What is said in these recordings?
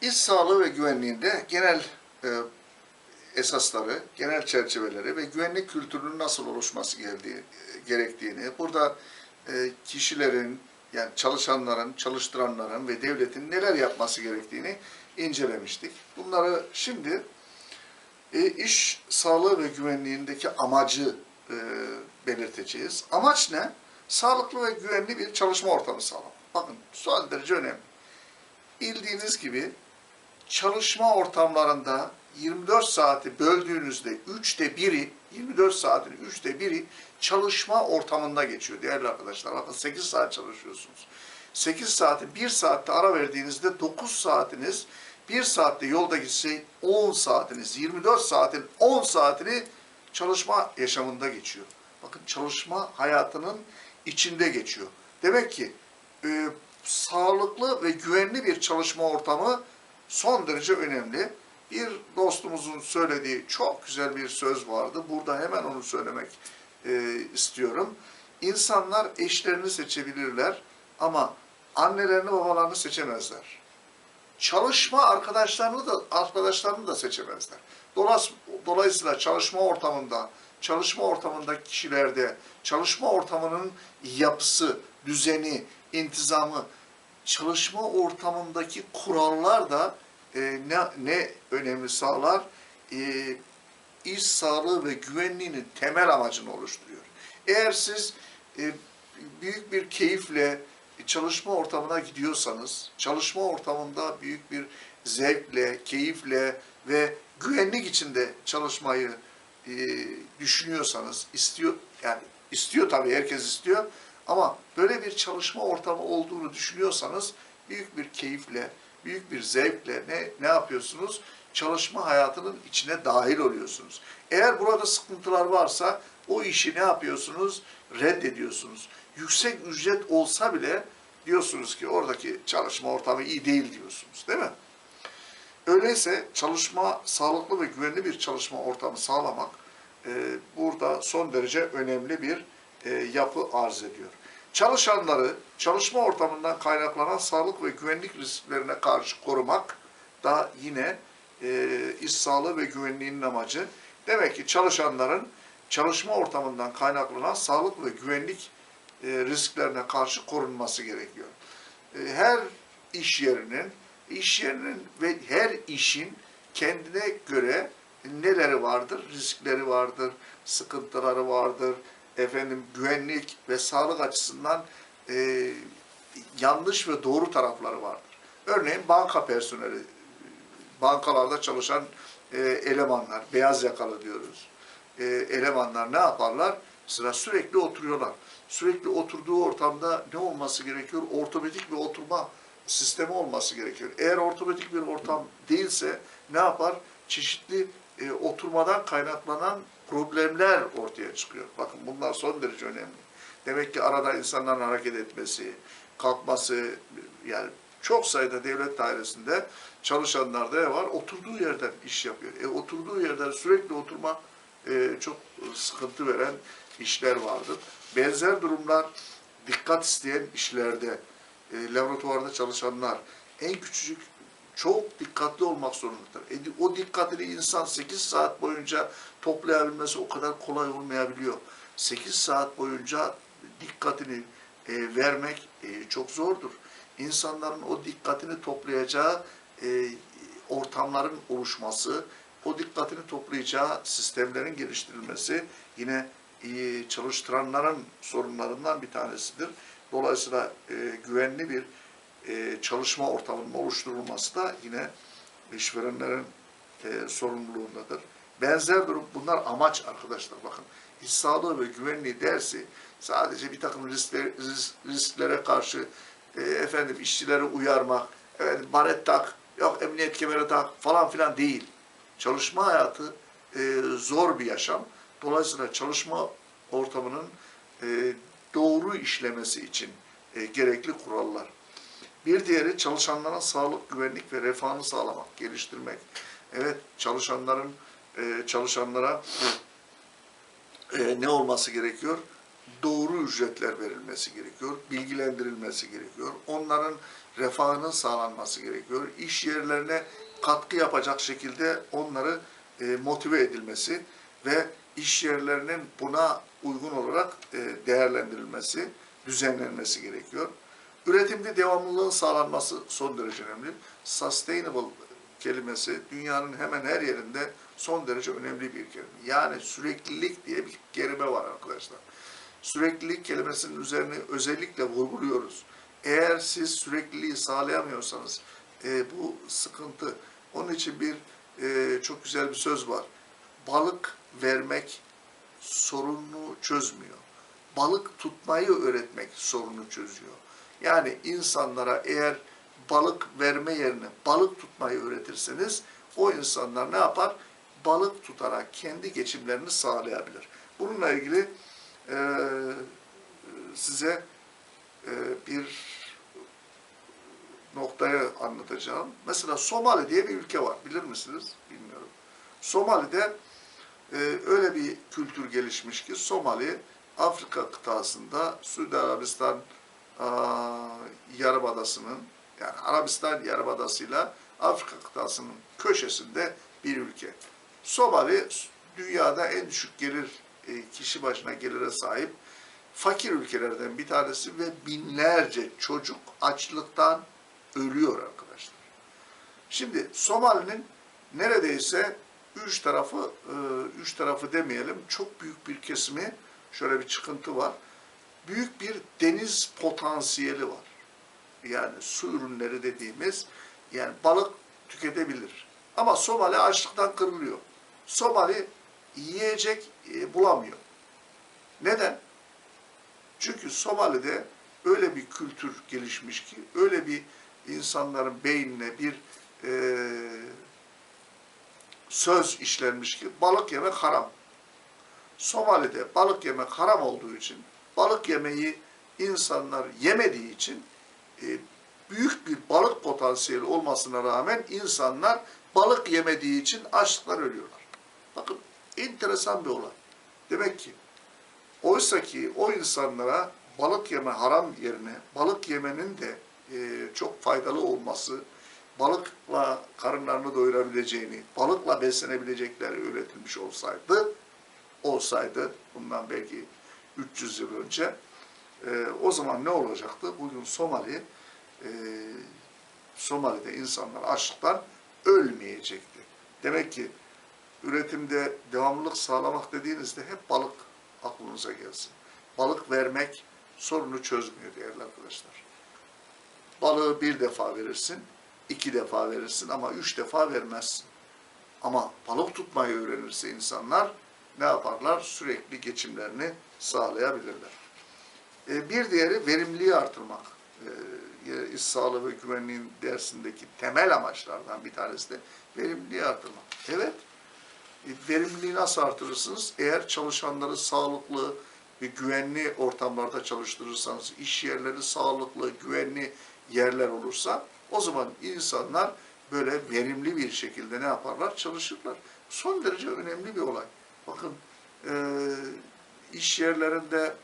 İş sağlığı ve güvenliğinde genel e, esasları, genel çerçeveleri ve güvenlik kültürünün nasıl oluşması geldiği, gerektiğini, burada e, kişilerin, yani çalışanların, çalıştıranların ve devletin neler yapması gerektiğini incelemiştik. Bunları şimdi e, iş sağlığı ve güvenliğindeki amacı e, belirteceğiz. Amaç ne? Sağlıklı ve güvenli bir çalışma ortamı sağlamak. Bakın son derece önemli. Bildiğiniz gibi çalışma ortamlarında 24 saati böldüğünüzde üçte biri, 24 saatin üçte biri çalışma ortamında geçiyor değerli arkadaşlar. Bakın 8 saat çalışıyorsunuz. 8 saati 1 saatte ara verdiğinizde 9 saatiniz, 1 saatte yolda gitse 10 saatiniz, 24 saatin 10 saatini çalışma yaşamında geçiyor. Bakın çalışma hayatının içinde geçiyor. Demek ki e, sağlıklı ve güvenli bir çalışma ortamı son derece önemli. Bir dostumuzun söylediği çok güzel bir söz vardı. Burada hemen onu söylemek e, istiyorum. İnsanlar eşlerini seçebilirler ama annelerini babalarını seçemezler. Çalışma arkadaşlarını da arkadaşlarını da seçemezler. Dolayısıyla çalışma ortamında, çalışma ortamındaki kişilerde, çalışma ortamının yapısı, düzeni, intizamı, çalışma ortamındaki kurallar da e, ne, ne önemli sağlar? E, iş sağlığı ve güvenliğinin temel amacını oluşturuyor. Eğer siz e, büyük bir keyifle çalışma ortamına gidiyorsanız, çalışma ortamında büyük bir zevkle, keyifle ve güvenlik içinde çalışmayı e, düşünüyorsanız, istiyor yani istiyor tabii herkes istiyor ama böyle bir çalışma ortamı olduğunu düşünüyorsanız büyük bir keyifle, büyük bir zevkle ne ne yapıyorsunuz? Çalışma hayatının içine dahil oluyorsunuz. Eğer burada sıkıntılar varsa o işi ne yapıyorsunuz? Reddediyorsunuz. Yüksek ücret olsa bile diyorsunuz ki oradaki çalışma ortamı iyi değil diyorsunuz değil mi? Öyleyse çalışma, sağlıklı ve güvenli bir çalışma ortamı sağlamak e, burada son derece önemli bir e, yapı arz ediyor. Çalışanları çalışma ortamından kaynaklanan sağlık ve güvenlik risklerine karşı korumak da yine e, iş sağlığı ve güvenliğinin amacı. Demek ki çalışanların çalışma ortamından kaynaklanan sağlık ve güvenlik e, risklerine karşı korunması gerekiyor. E, her iş yerinin, iş yerinin ve her işin kendine göre neleri vardır? Riskleri vardır, sıkıntıları vardır, efendim güvenlik ve sağlık açısından e, yanlış ve doğru tarafları vardır. Örneğin banka personeli, bankalarda çalışan e, elemanlar, beyaz yakalı diyoruz. E, elemanlar ne yaparlar? Sıra sürekli oturuyorlar. Sürekli oturduğu ortamda ne olması gerekiyor? Ortopedik bir oturma sistemi olması gerekiyor. Eğer ortopedik bir ortam değilse ne yapar? Çeşitli e, oturmadan kaynaklanan problemler ortaya çıkıyor. Bakın bunlar son derece önemli. Demek ki arada insanların hareket etmesi, kalkması, yani çok sayıda devlet dairesinde çalışanlarda ne var? Oturduğu yerden iş yapıyor. E, oturduğu yerden sürekli oturma e, çok sıkıntı veren işler vardır. Benzer durumlar dikkat isteyen işlerde, e, laboratuvarda çalışanlar en küçücük çok dikkatli olmak zorundadır. E, o dikkatini insan 8 saat boyunca toplayabilmesi o kadar kolay olmayabiliyor. 8 saat boyunca dikkatini e, vermek e, çok zordur. İnsanların o dikkatini toplayacağı e, ortamların oluşması, o dikkatini toplayacağı sistemlerin geliştirilmesi yine iyi çalıştıranların sorunlarından bir tanesidir. Dolayısıyla e, güvenli bir e, çalışma ortamının oluşturulması da yine işverenlerin e, sorumluluğundadır. Benzer durum bunlar amaç arkadaşlar bakın. İş sağlığı ve güvenliği dersi sadece bir takım riskler, risk- risklere karşı e, efendim işçileri uyarmak, evet baret tak, yok emniyet kemeri tak falan filan değil. Çalışma hayatı e, zor bir yaşam. Dolayısıyla çalışma ortamının e, doğru işlemesi için e, gerekli kurallar. Bir diğeri çalışanların sağlık, güvenlik ve refahını sağlamak, geliştirmek. Evet, çalışanların e, çalışanlara e, ne olması gerekiyor? doğru ücretler verilmesi gerekiyor, bilgilendirilmesi gerekiyor. Onların refahının sağlanması gerekiyor. İş yerlerine katkı yapacak şekilde onları e, motive edilmesi ve iş yerlerinin buna uygun olarak değerlendirilmesi, düzenlenmesi gerekiyor. Üretimde devamlılığın sağlanması son derece önemli. Sustainable kelimesi dünyanın hemen her yerinde son derece önemli bir kelime. Yani süreklilik diye bir kelime var arkadaşlar. Süreklilik kelimesinin üzerine özellikle vurguluyoruz. Eğer siz sürekliliği sağlayamıyorsanız e, bu sıkıntı. Onun için bir e, çok güzel bir söz var. Balık vermek sorununu çözmüyor. Balık tutmayı öğretmek sorunu çözüyor. Yani insanlara eğer balık verme yerine balık tutmayı öğretirseniz o insanlar ne yapar? Balık tutarak kendi geçimlerini sağlayabilir. Bununla ilgili e, size e, bir noktayı anlatacağım. Mesela Somali diye bir ülke var. Bilir misiniz? Bilmiyorum. Somali'de e, öyle bir kültür gelişmiş ki Somali Afrika kıtasında Suudi Arabistan Yarımadası'nın yani Arabistan Yarımadası'yla Afrika kıtasının köşesinde bir ülke. Somali dünyada en düşük gelir e, kişi başına gelire sahip fakir ülkelerden bir tanesi ve binlerce çocuk açlıktan ölüyor arkadaşlar. Şimdi Somali'nin neredeyse üç tarafı, e, üç tarafı demeyelim, çok büyük bir kesimi, şöyle bir çıkıntı var. Büyük bir deniz potansiyeli var. Yani su ürünleri dediğimiz, yani balık tüketebilir. Ama Somali açlıktan kırılıyor. Somali yiyecek e, bulamıyor. Neden? Çünkü Somali'de öyle bir kültür gelişmiş ki, öyle bir insanların beynine bir e, söz işlenmiş ki balık yemek haram. Somali'de balık yemek haram olduğu için, balık yemeği insanlar yemediği için e, büyük bir balık potansiyeli olmasına rağmen insanlar balık yemediği için açlıktan ölüyorlar. Bakın enteresan bir olay. Demek ki oysa ki o insanlara balık yeme haram yerine balık yemenin de e, çok faydalı olması, balıkla karınlarını doyurabileceğini, balıkla beslenebilecekleri öğretilmiş olsaydı, olsaydı bundan belki 300 yıl önce e, o zaman ne olacaktı? Bugün Somali e, Somali'de insanlar açlıktan ölmeyecekti. Demek ki üretimde devamlılık sağlamak dediğinizde hep balık aklınıza gelsin. Balık vermek sorunu çözmüyor değerli arkadaşlar. Balığı bir defa verirsin, iki defa verirsin ama üç defa vermezsin. Ama balık tutmayı öğrenirse insanlar ne yaparlar? Sürekli geçimlerini sağlayabilirler. E, bir diğeri verimliliği artırmak. E, iş sağlığı ve güvenliğin dersindeki temel amaçlardan bir tanesi de verimliliği artırmak. Evet, e, verimliliği nasıl artırırsınız? Eğer çalışanları sağlıklı ve güvenli ortamlarda çalıştırırsanız, iş yerleri sağlıklı, güvenli yerler olursa o zaman insanlar böyle verimli bir şekilde ne yaparlar? Çalışırlar. Son derece önemli bir olay. Bakın e, iş yerlerinde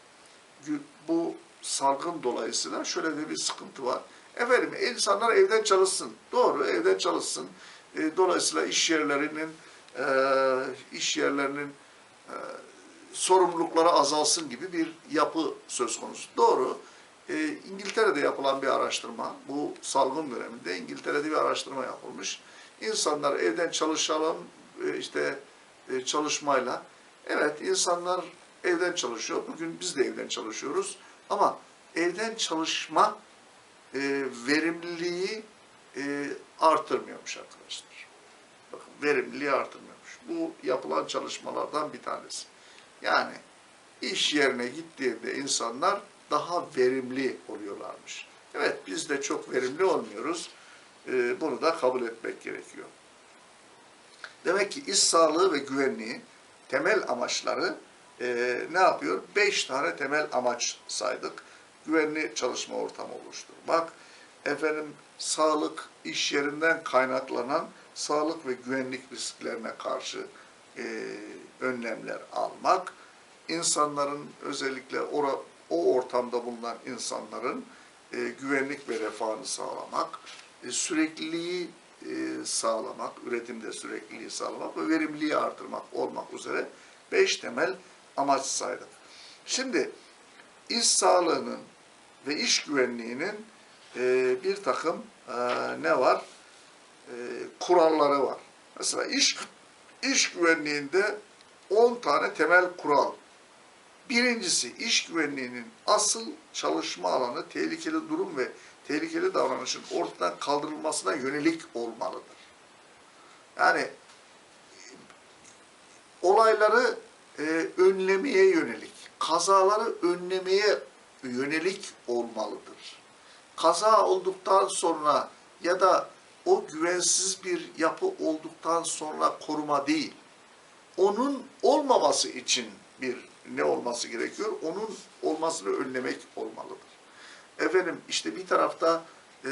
bu salgın dolayısıyla şöyle de bir sıkıntı var. Efendim insanlar evden çalışsın. Doğru evden çalışsın. E, dolayısıyla iş yerlerinin e, iş yerlerinin e, sorumlulukları azalsın gibi bir yapı söz konusu. Doğru. E, İngiltere'de yapılan bir araştırma, bu salgın döneminde İngiltere'de bir araştırma yapılmış. İnsanlar evden çalışalım, e, işte e, çalışmayla. Evet, insanlar evden çalışıyor. Bugün biz de evden çalışıyoruz. Ama evden çalışma e, verimliliği e, artırmıyormuş arkadaşlar. Bakın verimliliği artırmıyormuş. Bu yapılan çalışmalardan bir tanesi. Yani iş yerine gittiğinde insanlar daha verimli oluyorlarmış. Evet biz de çok verimli olmuyoruz. E, bunu da kabul etmek gerekiyor. Demek ki iş sağlığı ve güvenliği temel amaçları e, ne yapıyor? Beş tane temel amaç saydık. Güvenli çalışma ortamı oluşturmak, efendim sağlık iş yerinden kaynaklanan sağlık ve güvenlik risklerine karşı e, önlemler almak, insanların özellikle ora, o ortamda bulunan insanların e, güvenlik ve refahını sağlamak, e, sürekliliği sağlamak, üretimde sürekliliği sağlamak ve verimliliği artırmak olmak üzere beş temel amaç saydık. Şimdi iş sağlığının ve iş güvenliğinin e, bir takım e, ne var? E, kuralları var. Mesela iş iş güvenliğinde 10 tane temel kural. Birincisi iş güvenliğinin asıl çalışma alanı tehlikeli durum ve tehlikeli davranışın ortadan kaldırılmasına yönelik olmalıdır. Yani olayları e, önlemeye yönelik, kazaları önlemeye yönelik olmalıdır. Kaza olduktan sonra ya da o güvensiz bir yapı olduktan sonra koruma değil, onun olmaması için bir ne olması gerekiyor? Onun olmasını önlemek olmalıdır. Efendim işte bir tarafta e,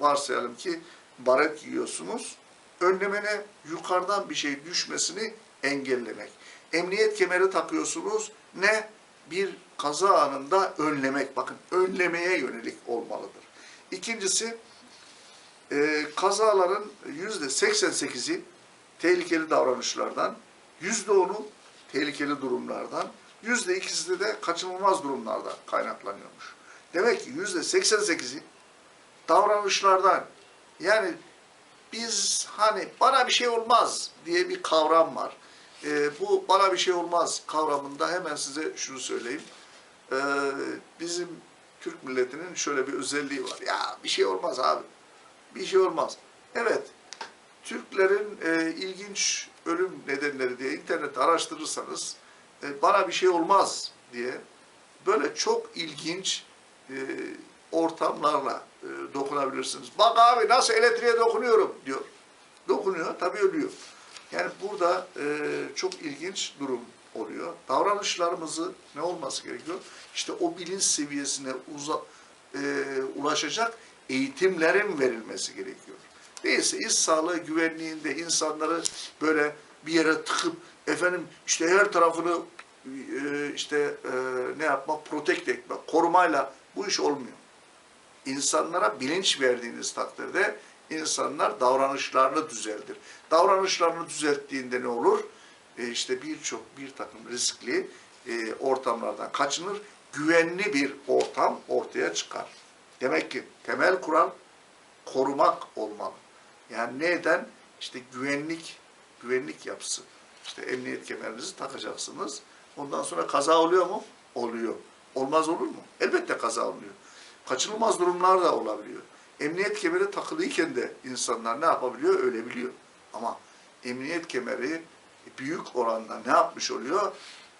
varsayalım ki baret giyiyorsunuz. Önlemene yukarıdan bir şey düşmesini engellemek. Emniyet kemeri takıyorsunuz. Ne? Bir kaza anında önlemek. Bakın önlemeye yönelik olmalıdır. İkincisi e, kazaların yüzde 88'i tehlikeli davranışlardan, yüzde onu tehlikeli durumlardan, yüzde ikisi de kaçınılmaz durumlardan kaynaklanıyormuş. Demek ki yüzde 88'i davranışlardan yani biz hani bana bir şey olmaz diye bir kavram var. Ee, bu bana bir şey olmaz kavramında hemen size şunu söyleyeyim. Ee, bizim Türk milletinin şöyle bir özelliği var. Ya bir şey olmaz abi. Bir şey olmaz. Evet. Türklerin e, ilginç ölüm nedenleri diye internette araştırırsanız e, bana bir şey olmaz diye böyle çok ilginç e, ortamlarla e, dokunabilirsiniz. Bak abi nasıl elektriğe dokunuyorum diyor. Dokunuyor tabii ölüyor. Yani burada e, çok ilginç durum oluyor. Davranışlarımızı ne olması gerekiyor? İşte o bilinç seviyesine uza, ulaşacak eğitimlerin verilmesi gerekiyor. Değilse iş sağlığı güvenliğinde insanları böyle bir yere tıkıp efendim işte her tarafını işte ne yapmak, protect etmek, korumayla bu iş olmuyor. İnsanlara bilinç verdiğiniz takdirde insanlar davranışlarını düzeltir. Davranışlarını düzelttiğinde ne olur? E işte birçok bir takım riskli e, ortamlardan kaçınır. Güvenli bir ortam ortaya çıkar. Demek ki temel kural korumak olmalı. Yani neden? İşte güvenlik, güvenlik yapısı. İşte emniyet kemerinizi takacaksınız. Ondan sonra kaza oluyor mu? Oluyor. Olmaz olur mu? Elbette kaza oluyor. Kaçınılmaz durumlar da olabiliyor. Emniyet kemeri takılıyken de insanlar ne yapabiliyor? Ölebiliyor. Ama emniyet kemeri büyük oranda ne yapmış oluyor?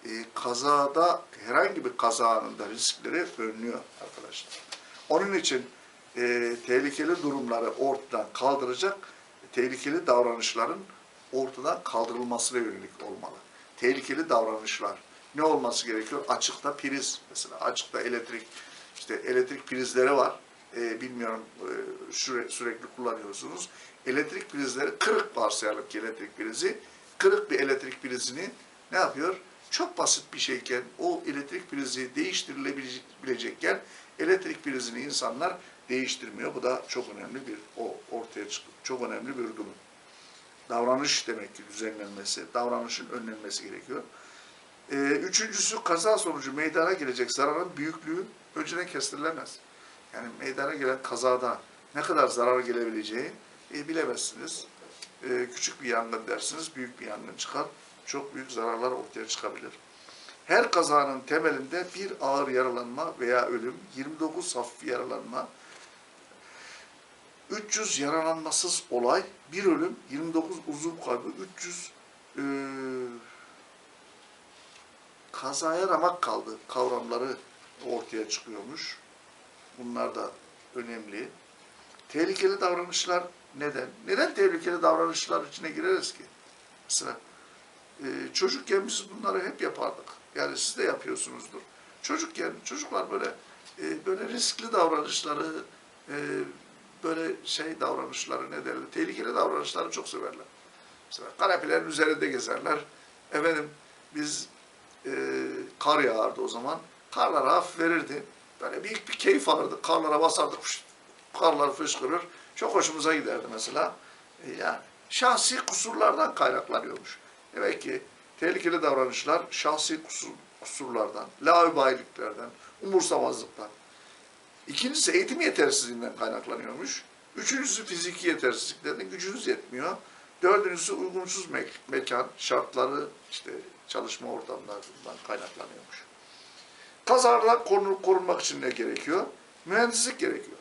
Ee, kazada, herhangi bir kaza anında riskleri önlüyor arkadaşlar. Onun için e, tehlikeli durumları ortadan kaldıracak, tehlikeli davranışların ortadan kaldırılmasına yönelik olmalı. Tehlikeli davranışlar ne olması gerekiyor? Açıkta priz mesela, açıkta elektrik, işte elektrik prizleri var. E, bilmiyorum e, süre, sürekli kullanıyorsunuz. Elektrik prizleri kırık varsayalım ki elektrik prizi. Kırık bir elektrik prizini ne yapıyor? Çok basit bir şeyken o elektrik prizi değiştirilebilecekken elektrik prizini insanlar değiştirmiyor. Bu da çok önemli bir o ortaya çıkıyor. Çok önemli bir durum. Davranış demek ki düzenlenmesi, davranışın önlenmesi gerekiyor. Ee, üçüncüsü kaza sonucu meydana gelecek zararın büyüklüğü önceden kestirilemez. Yani meydana gelen kazada ne kadar zarar gelebileceği e, bilemezsiniz. E, küçük bir yangın dersiniz, büyük bir yangın çıkar. Çok büyük zararlar ortaya çıkabilir. Her kazanın temelinde bir ağır yaralanma veya ölüm, 29 hafif yaralanma, 300 yaralanmasız olay, bir ölüm, 29 uzun kaybı, 300 e, kazaya ramak kaldı kavramları ortaya çıkıyormuş. Bunlar da önemli. Tehlikeli davranışlar neden? Neden tehlikeli davranışlar içine gireriz ki? Mesela e, çocukken biz bunları hep yapardık. Yani siz de yapıyorsunuzdur. Çocukken çocuklar böyle e, böyle riskli davranışları, e, böyle şey davranışları ne derler, tehlikeli davranışları çok severler. Mesela kanepilerin üzerinde gezerler. Efendim biz e, kar yağardı o zaman. Karlar hafif verirdi. Böyle büyük bir keyif alırdık. Karlara basardık. Karlar fışkırır. Çok hoşumuza giderdi mesela. E, yani şahsi kusurlardan kaynaklanıyormuş. Demek ki tehlikeli davranışlar şahsi kusur, kusurlardan, laubaliliklerden, umursamazlıktan. İkincisi eğitim yetersizliğinden kaynaklanıyormuş. Üçüncüsü fiziki yetersizliklerden gücünüz yetmiyor. Dördüncüsü uygunsuz mek- mekan, şartları, işte çalışma ortamlarından kaynaklanıyormuş. Kazalardan korun- korunmak için ne gerekiyor? Mühendislik gerekiyor.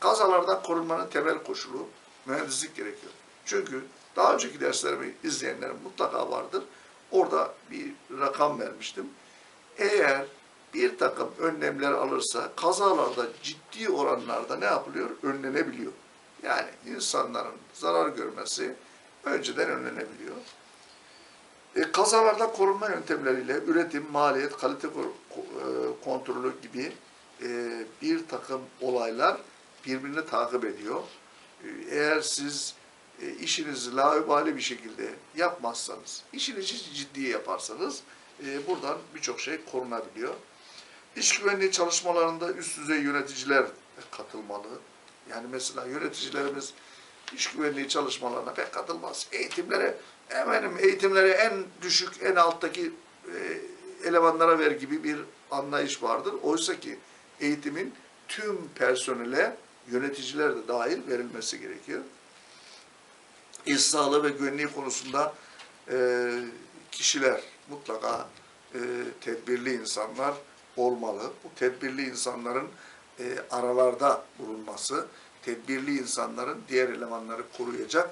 Kazalardan korunmanın temel koşulu mühendislik gerekiyor. Çünkü daha önceki derslerimi izleyenlerin mutlaka vardır. Orada bir rakam vermiştim. Eğer bir takım önlemler alırsa kazalarda ciddi oranlarda ne yapılıyor? Önlenebiliyor. Yani insanların zarar görmesi önceden önlenebiliyor. E, kazalardan korunma yöntemleriyle üretim, maliyet, kalite e, kontrolü gibi e, bir takım olaylar birbirini takip ediyor. E, eğer siz e, işinizi laubali bir şekilde yapmazsanız, işinizi ciddi yaparsanız buradan birçok şey korunabiliyor. İş güvenliği çalışmalarında üst düzey yöneticiler katılmalı. Yani mesela yöneticilerimiz iş güvenliği çalışmalarına pek katılmaz. Eğitimlere, eminim eğitimlere en düşük, en alttaki e, elemanlara ver gibi bir anlayış vardır. Oysa ki eğitimin tüm personele, yöneticiler de dahil verilmesi gerekiyor. İş sağlığı ve güvenliği konusunda e, kişiler mutlaka e, tedbirli insanlar olmalı. Bu tedbirli insanların e, aralarda bulunması, tedbirli insanların diğer elemanları koruyacak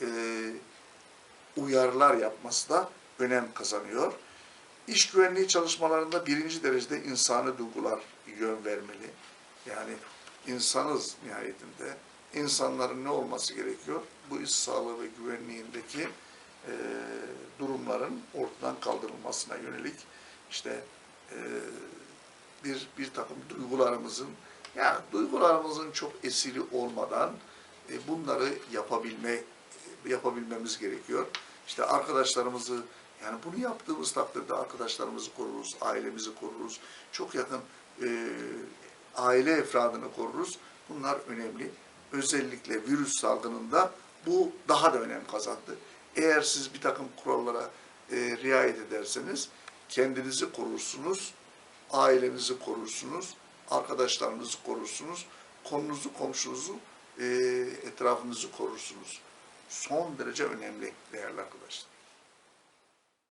e, uyarılar yapması da önem kazanıyor. İş güvenliği çalışmalarında birinci derecede insani duygular yön vermeli. Yani insanız nihayetinde. İnsanların ne olması gerekiyor? Bu iş sağlığı ve güvenliğindeki e, durumların ortadan kaldırılmasına yönelik işte e, bir bir takım duygularımızın yani duygularımızın çok esiri olmadan e, bunları yapabilme yapabilmemiz gerekiyor. İşte arkadaşlarımızı yani bunu yaptığımız takdirde arkadaşlarımızı koruruz, ailemizi koruruz. Çok yakın e, aile efradını koruruz. Bunlar önemli. Özellikle virüs salgınında bu daha da önem kazandı. Eğer siz bir takım kurallara e, riayet ederseniz kendinizi korursunuz, ailenizi korursunuz, arkadaşlarınızı korursunuz, konunuzu, komşunuzu, e, etrafınızı korursunuz. Son derece önemli değerli arkadaşlar.